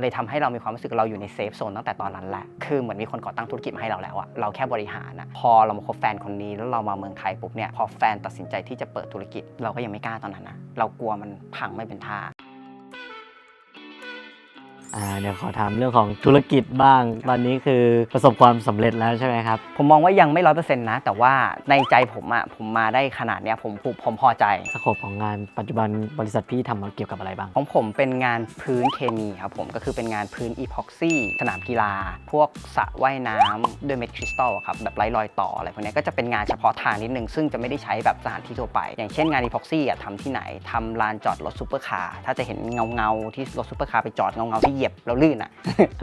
เลยทำให้เรามีความรู้สึกเราอยู่ในเซฟโซนตั้งแต่ตอนนั้นแหละ คือเหมือนมีคนก่อตั้งธุรกิจมาให้เราแล้วอะเราแค่บริหารอะพอเรามาคบแฟนคนนี้แล้วเรามาเมืองไทยปุ๊บเนี่ย พอแฟนตัดสินใจที่จะเปิดธุรกิจ เราก็ยังไม่กล้าตอนนั้นนะเรากลัวมันพังไม่เป็นท่า อ่าเดี๋ยวขอถามเรื่องของธุรกิจบ้าง ตอนนี้คือประสบความสำเร็จแล้วใช่ไหมครับ ผมมองว่ายังไม่ร้อยเปอร์เซ็นต์นะ แต่ว่าในใจผมอะผมมาได้ขนาดเนี้ยผมผมผมพอใจ สโคปของงานปัจจุบันบริษัทพี่ทำมาเกี่ยวกับอะไรบ้าง ของผมเป็นงานพื้นเคมีครับผมก็คือเป็นงานพื้นอีพ็อกซี่สนามกีฬา พวกสระว่ายน้ำด้วยเม็ดคริสตัลอะครับแบบไร้รอยต่ออะไรพวกเนี้ยก็จะเป็นงานเฉพาะทางนิดนึง ซึ่งจะไม่ได้ใช้แบบสถานที่ทั่วไป อย่างเช่นงานอีพ็อกซี่อะทำที่ไหนทำลานจอดรถซูเปอร์คาร์ถ้าจะเห็นเงาเงาๆที่รถซูเปอร์คาร์ไปจอดเงาเงาๆที่เหยียบเราลื่นอะ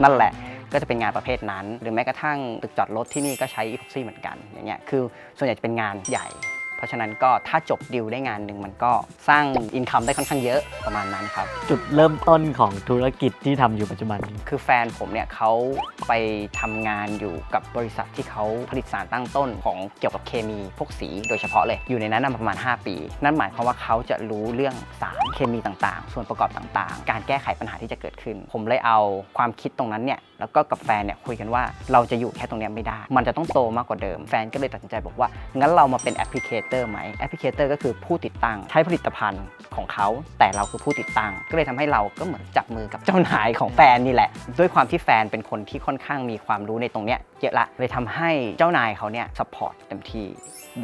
นั่นแหละก็จะเป็นงานประเภทนั้น หรือแม้กระทั่งตึกจอดรถที่นี่ก็ใช้อีพ็อกซี่เหมือนกันอย่างเงี้ยคือส่วนใหญ่จะเป็นงานใหญ่ เพราะฉะนั้นก็ถ้าจบดิวได้งานหนึ่งมันก็สร้างอินคัมได้ค่อนข้างเยอะประมาณนั้นครับ จุดเริ่มต้นของธุรกิจที่ทำอยู่ปัจจุบันคือแฟนผมเนี่ยเขาไปทำงานอยู่กับบริษัทที่เขาผลิตสารตั้งต้นของเกี่ยวกับเคมีพวกสีโดยเฉพาะเลย อยู่ในนั้นนะประมาณ 5 ปี นั่นหมายความว่าเขาจะรู้เรื่องสารเคมีต่างๆ ส่วนประกอบต่างๆ การแก้ไขปัญหาที่จะเกิดขึ้น ผมเลยเอาความคิดตรงนั้นเนี่ยแล้วก็กับแฟนเนี่ยคุยกันว่าเราจะอยู่แค่ตรงเนี้ยไม่ได้ มันจะต้องโตมากกว่าเดิม แฟนก็เลยตัดสินใจบอกว่างั้นเรามาเป็นแอปพลิเคเตอร์ไหมแอปพลิเคเตอร์ก็คือผู้ติดตั้งใช้ผลิตภัณฑ์ของเขา แต่เราคือผู้ติดตั้ง ก็เลยทำให้เราก็เหมือนจับมือกับเจ้านายของแฟนนี่แหละ ด้วยความที่แฟนเป็นคนที่ค่อนข้างมีความรู้ในตรงเนี้ยเยอะละเลยทำให้เจ้านายเขาเนี่ยสปอร์ตเต็มที่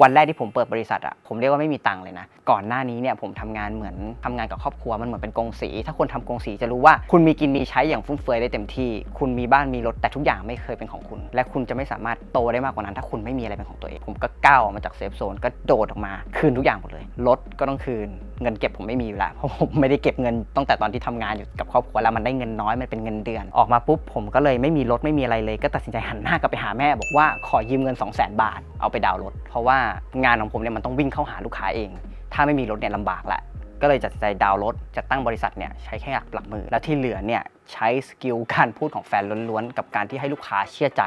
วันแรกที่ผมเปิดบริษัทอะผมเรียกว่าไม่มีตังค์เลยนะ ก่อนหน้านี้เนี่ยผมทำงานเหมือนทำงานกับครอบครัวมันเหมือนเป็นกงสี ถ้าคนทำกงสีจะรู้ว่าคุณมีกินมีใช้อย่างฟุ่มเฟือยได้เต็มที่ คุณมีบ้านมีรถแต่ทุกอย่างไม่เคยเป็นของคุณ และคุณจะไม่สามารถโตได้มากกว่านั้น ถ้าคุณไม่มีอะไรเป็นของตัวเอง ผมก็ก้าวออกมาจากเซฟโซนก็โดดออกมาคืนทุกอย่างหมดเลยรถก็ต้องคืนเงินเก็บผมไม่มีอยู่แล้วเพราะผมไม่ได้เก็บเงินตั้งแต่ตอนที่ทำงานอยู่กับครอบครัวแล้วมันได้เงินน้อยมันเป็นเงินเดือน ออกมาปุ๊บผมก็เลยไม่มีรถไม่มีอะไรเลย ก็ตัดสินใจหันหน้ากลับไปหาแม่ บอกว่าขอยืมเงิน 2 0 0 0 0 0 บาท เอาไปดาวรถ เพราะว่างานของผมเนี่ยมันต้องวิ่งเข้าหาลูกค้าเอง ถ้าไม่มีรถเนี่ยลำบากละ ก็เลยจัดใจดาวน์รถจัดตั้งบริษัทเนี่ยใช้แค่หลักหลักมือแล้วที่เหลือเนี่ยใช้สกิลการพูดของแฟนล้วนๆ กับการที่ให้ลูกค้าเชื่อใจ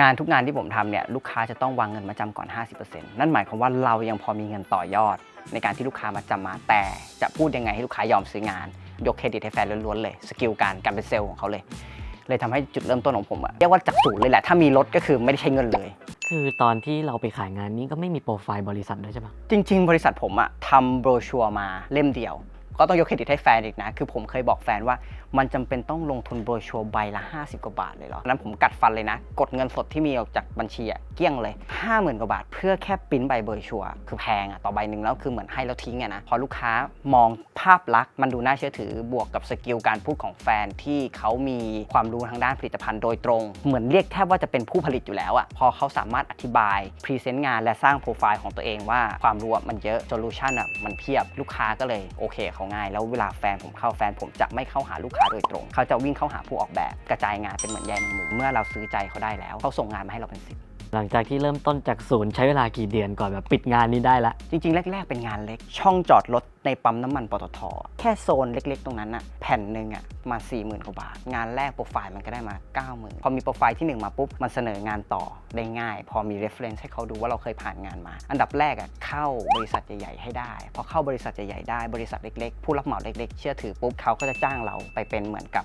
งานทุกงานที่ผมทำเนี่ยลูกค้าจะต้องวางเงินมาจำก่อน 50%นั่นหมายความว่าเรายังพอมีเงินต่อยอด ในการที่ลูกค้ามาจำมา แต่จะพูดยังไงให้ลูกค้ายอมซื้องาน ยกเครดิตให้แฟนล้วนๆเลย สกิลการการเป็นเซลล์ของเขาเลย เลยทำให้จุดเริ่มต้นของผมอะเรียกว่าจากศูนย์เลยแหละ ถ้ามีรถก็คือไม่ได้ใช้เงินเลย คือตอนที่เราไปขายงานนี้ก็ไม่มีโปรไฟล์บริษัทด้วยใช่ปะจริง ๆ บริษัทผมอะทำโบรชัวร์มาเล่มเดียว ก็ต้องยกเครดิตให้แฟนอีกนะ คือผมเคยบอกแฟนว่ามันจำเป็นต้องลงทุนโบรชัวร์ใบละ 50 กว่าบาทเลยเหรอนั้นผมกัดฟันเลยนะ กดเงินสดที่มีออกจากบัญชีอะเกลี้ยงเลย 50,000 กว่าบาท เพื่อแค่ปิ้นใบโบรชัวร์คือแพงอะต่อใบหนึ่งแล้วคือเหมือนให้แล้วทิ้งอะนะ พอลูกค้ามองภาพลักษณ์มันดูน่าเชื่อถือบวกกับสกิลการพูดของแฟนที่เขามีความรู้ทางด้านผลิตภัณฑ์โดยตรง เหมือนเรียกแทบว่าจะเป็นผู้ผลิตอยู่แล้วอะพอเขาสามารถอธิบายพรีเซนต์งานและสร้างโปรไฟล์ของตัวเองว่าความรู้มันเยอะโซลูชันอะมันเพียบลูกค้าก็เลยโอเคเขาง่าย แล้วเวลาแฟนผมเข้าแฟนผมจะไม่เข้าหาลูกค้าโดยตรง เขาจะวิ่งเข้าหาผู้ออกแบบกระจายงานเป็นเหมือนแยมหมูเมื่อเราซื้อใจเขาได้แล้ว เขาส่งงานมาให้เราเป็นสิบหลังจากที่เริ่มต้นจากศูนย์ใช้เวลากี่เดือนก่อนแบบปิดงานนี้ได้ละจริงๆ แรก ๆ เป็นงานเล็ก ช่องจอดรถ ในปั๊มน้ำมันปตท แค่โซนเล็กๆ ตรงนั้นอะแผ่นหนึ่งอะมา 4 0,000กว่าบาท งานแรกโปรไฟล์มันก็ได้มา 90,000 พอมีโปรไฟล์ทีหนึ่1 มาปุ๊บ มันเสนองานต่อได้ง่าย พอมี reference ให้เขาดูว่าเราเคยผ่านงานมา อันดับแรกอะเข้าบริษัทใหญ่ๆ ให้ได้ พอเข้าบริษัทใหญ่ๆได้บริษัทเล็กๆ ผู้รับเหมาเล็กๆ เชื่อถือปุ๊บเขาก็จะจ้างเราไปเป็นเหมือนกับ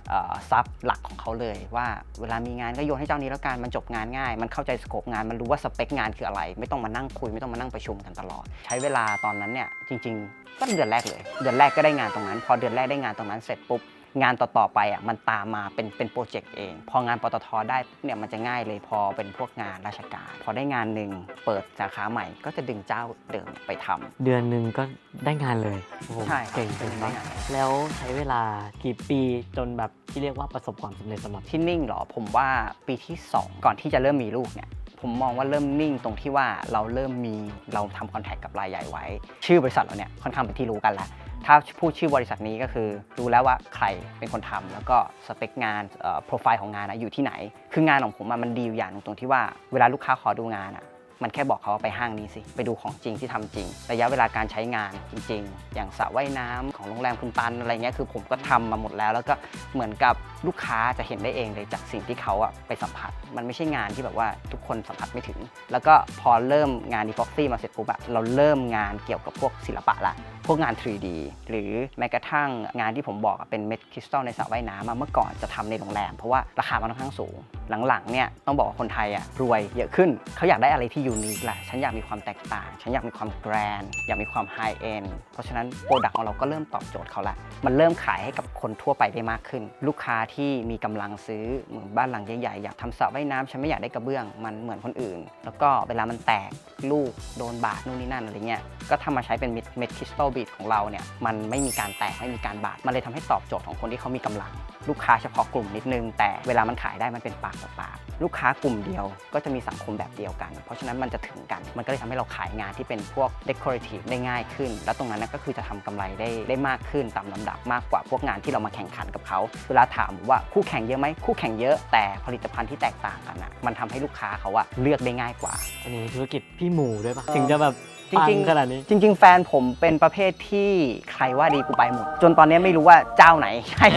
ซับหลักของเขาเลย ว่าเวลามีงานก็โยนให้เจ้านี้แล้วกันมันจบงานง่าย มันเข้าใจสโคปงานมันรู้ว่าสเปคงานคืออะไร ไม่ต้องมานั่งคุยไม่ต้องมานั่งประชุมกันตลอด ใช้เวลาตอนนั้นเนี่ยจริงๆก็เดือนแรกเลย เดือนแรกก็ได้งานตรงนั้น พอเดือนแรกได้งานตรงนั้นเสร็จปุ๊บงานต่อๆไปอะมันตามมาเป็นเป็นโปรเจกต์เอง พองานปตทได้ปุ๊บเนี่ยมันจะง่ายเลยพอเป็นพวกงานราชการ พอได้งานหนึ่งเปิดสาขาใหม่ก็จะดึงเจ้าเดิมไปทำเดือนหนึ่งก็ได้งานเลยโอ้โหใช่เก่งจังได้วะงานแล้วใช้เวลากี่ปีจนแบบที่เรียกว่าประสบความสำเร็จสำหรับที่นิ่งเหรอผมว่าปีที่ 2 ก่อนที่จะเริ่มมีลูกเนี่ย ผมมองว่าเริ่มนิ่งตรงที่ว่าเราเริ่มมีเราทำคอนแทคกับรายใหญ่ไว้ ชื่อบริษัทเราเนี่ยค่อนข้างเป็นที่รู้กันแล้วถ้าพูดชื่อบริษัทนี้ก็คือรู้แล้วว่าใครเป็นคนทำแล้วก็สเปคงานโปรไฟล์ของงานอะอยู่ที่ไหน คืองานของผมมันดีอยู่อย่างหนึงตรงที่ว่าเวลาลูกค้าขอดูงานอะ มันแค่บอกเขาว่าไปห้างนี้สิ ไปดูของจริงที่ทำจริง ระยะเวลาการใช้งานจริง ๆ อย่างสระว่ายน้ำของโรงแรมคุณตันอะไรเงี้ยคือผมก็ทำมาหมดแล้ว แล้วก็เหมือนกับลูกค้าจะเห็นได้เองเลยจากสิ่งที่เขาอะไปสัมผัส มันไม่ใช่งานที่แบบว่าทุกคนสัมผัสไม่ถึง แล้วก็พอเริ่มงาน e p o x y มาเสร็จปุ๊บอะเราเริ่มงานเกี่ยวกับพวกศิลปะละพวกงาน 3D หรือแม้กระทั่งงานที่ผมบอกเป็นเม็ดคริสตัลในสระว่ายน้ำอะเมื่อก่อนจะทำในโรงแรม เพราะว่าราคามันค่อนข้างสูงหลังๆเนี่ยต้องบอกว่าคนไทยอะรวยเยอะขึ้น เขาอยากได้อะไรที่ยูนิคแหละฉันอยากมีความแตกต่าง ฉันอยากมีความแกรนอยากมีความไฮเอ็นเพราะฉะนั้นโปรดักต์ของเราก็เริ่มตอบโจทย์เขาละมันเริ่มขายให้กับคนทั่วไปได้มากขึ้น ลูกค้าที่มีกำลังซื้อเหมือนบ้านหลังใหญ่ๆอยากทำสระว่ายน้ำฉันไม่อยากได้กระเบื้องมันเหมือนคนอื่น แล้วก็เวลามันแตกลูกโดนบาดนู่นนี่นั่นอะไรเงี้ยก็ทำมาใช้เป็นเม็ดคริสตัลบีดของเราเนี่ยมันไม่มีการแตกไม่มีการบาดมันเลยทำให้ตอบโจทย์ของคนที่เขามีกำลัง ลูกค้าเฉพาะกลุ่มนิดนึง แต่เวลามันขายได้มันเป็นปากต่อปาก ลูกค้ากลุ่มเดียวก็จะมีสังคมแบบเดียวกัน เพราะฉะนั้นมันจะถึงกัน มันก็เลยทำให้เราขายงานที่เป็นพวก decorative ได้ง่ายขึ้น แล้วตรงนั้นนะก็คือจะทำกำไรได้ได้มากขึ้นตามลำดับมากกว่าพวกงานที่เรามาแข่งขันกับเขาเวลาถามว่าคู่แข่งเยอะไหมคู่แข่งเยอะแต่ผลิตภัณฑ์ที่แตกต่างกันอะมันทำให้ลูกค้าเขาอะเลือกได้ง่ายกว่า อันนี้ธุรกิจพี่หมูด้วยปะถึงจะแบบ จริงๆปัขนาดนี้ จริง ๆ แฟนผมเป็นประเภทที่ใครว่าดีกูไปหมด จนตอนนี้ไม่รู้ว่าเจ้าไหนใช่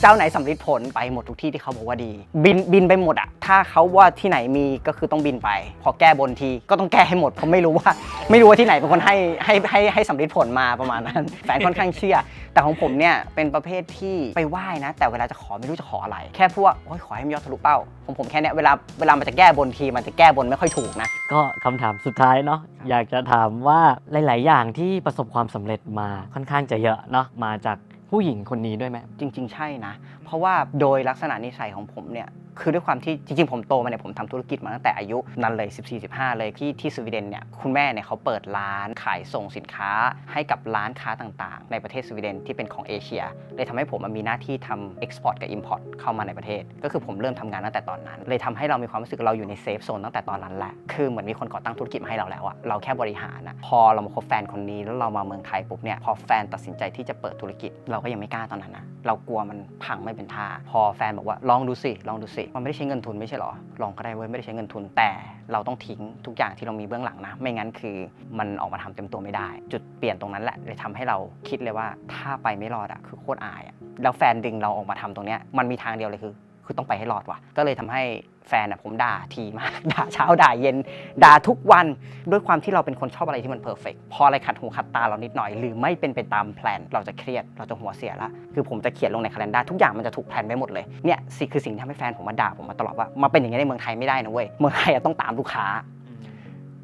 เจ้าไหนสำลิดผลไปหมดทุกที่ที่เขาบอกว่าดี บินบินไปหมดอะถ้าเขาว่าที่ไหนมีก็คือต้องบินไป พอแก้บนทีก็ต้องแก้ให้หมดเพราะไม่รู้ว่า ไม่รู้ว่าที่ไหนเป็นคนให้ให้ให้ให้สำลิดผลมาประมาณนั้น แฟนค่อนข้างเชื่อ แต่ของผมเนี่ยเป็นประเภทที่ไปไหว้นะ แต่เวลาจะขอไม่รู้จะขออะไร แค่พูดว่าโอ้ยขอให้มันยอดทะลุเป้าของผมแค่เนี้ยเวลาเวลามันจะแก้บนทีมันจะแก้บนไม่ค่อยถูกนะก็คำถามสุดท้ายเนาะ อยากจะถามว่าหลาย ๆ อย่างที่ประสบความสำเร็จมาค่อนข้างจะเยอะเนาะมาจากผู้หญิงคนนี้ด้วยไหม จริง ๆ ใช่นะ เพราะว่าโดยลักษณะนิสัยของผมเนี่ย คือด้วยความที่จริงๆ ผมโตมาเนี่ยผมทำธุรกิจมาตั้งแต่อายุนั้นเลย 14-15 เลยที่ที่สวีเดนเนี่ยคุณแม่เนี่ยเขาเปิดร้านขายส่งสินค้าให้กับร้านค้าต่างๆ ในประเทศสวีเดนที่เป็นของเอเชียเลยทำให้ผมมีหน้าที่ทำเอ็กซ์พอร์ตกับอิมพอร์ตเข้ามาในประเทศ ก็คือผมเริ่มทำงานตั้งแต่ตอนนั้น เลยทำให้เรามีความรู้สึกเราอยู่ในเซฟโซนตั้งแต่ตอนนั้นแหละคือเหมือนมีคนก่อตั้งธุรกิจมาให้เราแล้วอะเราแค่บริหารอะพอเรามาคบแฟนคนนี้แล้วเรามาเมืองไทยปุ๊บเนี่ยพอแฟนตัดสินใจที่จะเปิดธุรกิจ เราก็ยังไม่กล้าตอนนั้นนะเรากลัวมันพังไม่เป็นท่า พอแฟนบอกว่าลองดูสิลองดูสิมันไม่ได้ใช้เงินทุนไม่ใช่หรอ ลองก็ได้เว้ยไม่ได้ใช้เงินทุน แต่เราต้องทิ้งทุกอย่างที่เรามีเบื้องหลังนะ ไม่งั้นคือมันออกมาทำเต็มตัวไม่ได้ จุดเปลี่ยนตรงนั้นแหละเลยทำให้เราคิดเลยว่าถ้าไปไม่รอดอะคือโคตรอายอะแล้วแฟนดึงเราออกมาทำตรงเนี้ยมันมีทางเดียวเลยคือ คือต้องไปให้รอดว่ะ ก็เลยทำให้แฟนอะผมด่าทีมาก ด่าเช้าด่าเย็น ด่าทุกวัน ด้วยความที่เราเป็นคนชอบอะไรที่มันเพอร์เฟกพออะไรขัดหูขัดตาเรานิดหน่อย หรือไม่เป็นไปตามแพลน เราจะเครียด เราจะหัวเสียละ คือผมจะเขียนลงในคัล endar ทุกอย่างมันจะถูกแพลนไปหมดเลย เนี่ยสิคือสิ่งที่ทำให้แฟนผมมาด่าผมมาตลอดว่า มาเป็นอย่างนี้ในเมืองไทยไม่ได้นะเว้ย เมืองไทยต้องตามลูกค้า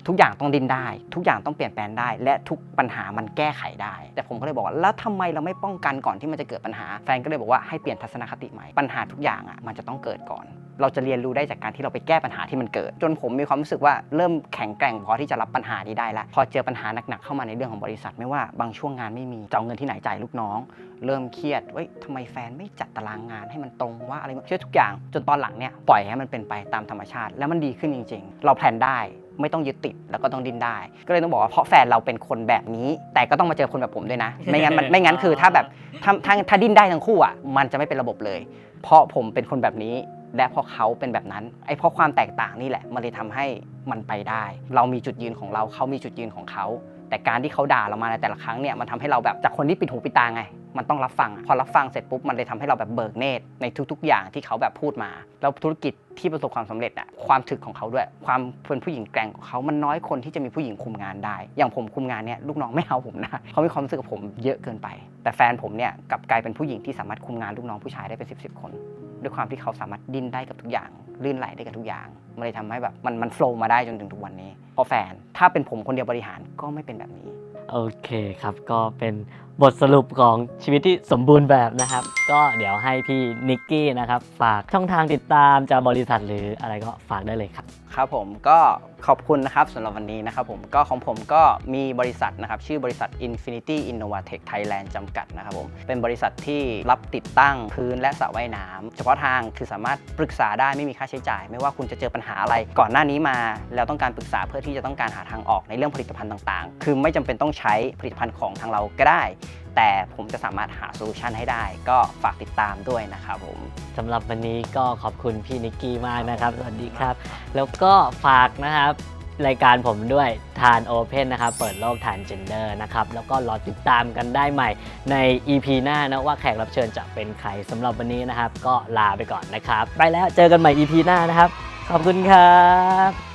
ทุกอย่างต้องดิ้นได้ ทุกอย่างต้องเปลี่ยนแปลงได้ และทุกปัญหามันแก้ไขได้ แต่ผมก็เลยบอกว่าแล้วทำไมเราไม่ป้องกันก่อนที่มันจะเกิดปัญหาแฟนก็เลยบอกว่าให้เปลี่ยนทัศนคติใหม่ปัญหาทุกอย่างอะมันจะต้องเกิดก่อน เราจะเรียนรู้ได้จากการที่เราไปแก้ปัญหาที่มันเกิด จนผมมีความรู้สึกว่าเริ่มแข็งแกร่งพอที่จะรับปัญหานี้ได้แล้วพอเจอปัญหาหนักๆเข้ามาในเรื่องของบริษัท ไม่ว่าบางช่วงงานไม่มีจะเอาเงินที่ไหนจ่ายลูกน้อง เริ่มเครียดเว้ยทำไมแฟนไม่จัดตารางงานให้มันตรงว่าอะไรเชื่อทุกอย่าง จนตอนหลังเนี่ยปล่อยให้มันเป็นไปตามธรรมชาติ แล้วมันดีขึ้นจริง ๆ เราแพลนได้ ไม่ต้องยึดติดแล้วก็ต้องดิ้นได้ ก็เลยต้องบอกว่าเพราะแฟนเราเป็นคนแบบนี้ แต่ก็ต้องมาเจอคนแบบผมด้วยนะ ไม่งั้นมันไม่งั้นคือถ้าแบบถ้าถ้าถ้าดิ้นได้ทั้งคู่อะมันจะไม่เป็นระบบเลย เพราะผมเป็นคนแบบนี้และเพราะเขาเป็นแบบนั้นไอ้เพราะความแตกต่างนี่แหละมันเลยทำให้มันไปได้ เรามีจุดยืนของเราเขามีจุดยืนของเขาแต่การที่เขาด่าเรามาในแต่ละครั้งเนี่ยมันทำให้เราแบบจากคนที่ปิดหูปิดตาไง มันต้องรับฟัง พอรับฟังเสร็จปุ๊บมันเลยทำให้เราแบบเบิกเนตรในทุก ๆ อย่างที่เขาแบบพูดมา แล้วธุรกิจที่ประสบความสำเร็จอะความถึกของเขาด้วย ความเป็นผู้หญิงแกร่งของเขามันน้อยคนที่จะมีผู้หญิงคุมงานได้ อย่างผมคุมงานเนี่ยลูกน้องไม่เอาผมนะเขามีความรู้สึกกับผมเยอะเกินไป แต่แฟนผมเนี่ยกลับกลายเป็นผู้หญิงที่สามารถคุมงานลูกน้องผู้ชายได้เป็นสิบสิบคน ด้วยความที่เขาสามารถดิ้นได้กับทุกอย่างลื่นไหลได้กับทุกอย่างมันเลยทำให้แบบมันมันโฟล์มาได้จนถึงทุกวันนี้พราะแฟนถ้าเป็นผมคนเดียวบริหารก็ไม่เป็นแบบนี้โอเคครับก็เป็นบทสรุปของชีวิตที่สมบูรณ์แบบนะครับ ก็เดี๋ยวให้พี่นิกกี้นะครับ ฝากช่องทางติดตามจากบริษัทหรืออะไรก็ฝากได้เลยครับ ครับผมก็ขอบคุณนะครับสำหรับวันนี้นะครับผมก็ของผมก็มีบริษัทนะครับ ชื่อบริษัท Infinity Innovatech Thailand จำกัดนะครับผมเป็นบริษัทที่รับติดตั้งพื้นและสระว่ายน้ำเฉพาะทางคือสามารถปรึกษาได้ไม่มีค่าใช้จ่าย ไม่ว่าคุณจะเจอปัญหาอะไร ก่อนหน้านี้มา แล้วต้องการปรึกษาเพื่อที่จะต้องการหาทางออกในเรื่องผลิตภัณฑ์ต่างๆ คือไม่จำเป็นต้องใช้ผลิตภัณฑ์ของทางเราก็ได้แต่ผมจะสามารถหาโซลูชันให้ได้ ก็ฝากติดตามด้วยนะครับผม สำหรับวันนี้ก็ขอบคุณพี่นิกกี้มากนะครับ สวัสดีครับ แล้วก็ฝากนะครับ รายการผมด้วยทานโอเพนนะครับ เปิดโลกทานเจนเดอร์นะครับ แล้วก็รอติดตามกันได้ใหม่ใน EP หน้านะว่าแขกรับเชิญจะเป็นใครสำหรับวันนี้นะครับ ก็ลาไปก่อนนะครับ ไปแล้วเจอกันใหม่ EP หน้านะครับ ขอบคุณครับ